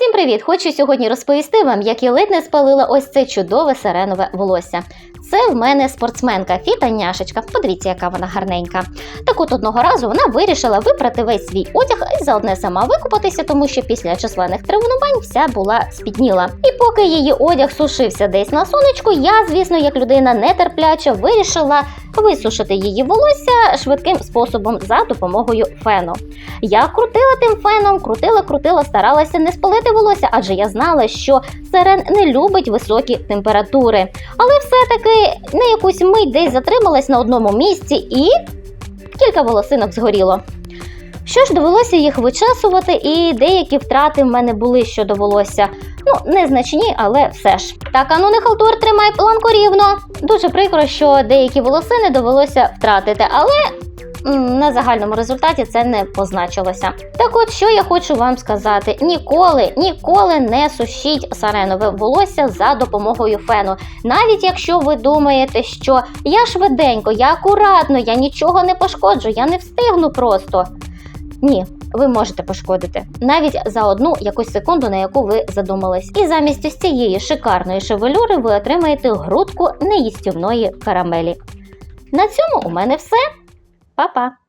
Усім привіт! Хочу сьогодні розповісти вам, як я ледь не спалила ось це чудове сиренове волосся. Це в мене спортсменка Фіта Няшечка. Подивіться, яка вона гарненька. Так от одного разу вона вирішила випрати весь свій одяг і заодне сама викупатися, тому що після численних тренувань вся була спітніла. І поки її одяг сушився десь на сонечку, я, звісно, як людина нетерпляча, вирішила висушити її волосся швидким способом за допомогою фену. Я крутила тим феном, крутила, крутила, старалася не спалити волосся, адже я знала, що сирен не любить високі температури. Але все-таки на якусь мить десь затрималась на одному місці і кілька волосинок згоріло. Що ж, довелося їх вичесувати, і деякі втрати в мене були щодо волосся. Ну, незначні, але все ж. Так, ану не халтур, тримай планку рівно. Дуже прикро, що деякі волосини довелося втратити, але на загальному результаті це не позначилося. Так от, що я хочу вам сказати: ніколи, ніколи не сушіть саренове волосся за допомогою фену. Навіть якщо ви думаєте, що я швиденько, я акуратно, я нічого не пошкоджу, я не встигну просто. Ні, ви можете пошкодити навіть за одну якусь секунду, на яку ви задумались. І замість ось цієї шикарної шевелюри ви отримаєте грудку неїстівної карамелі. На цьому у мене все. Па-па!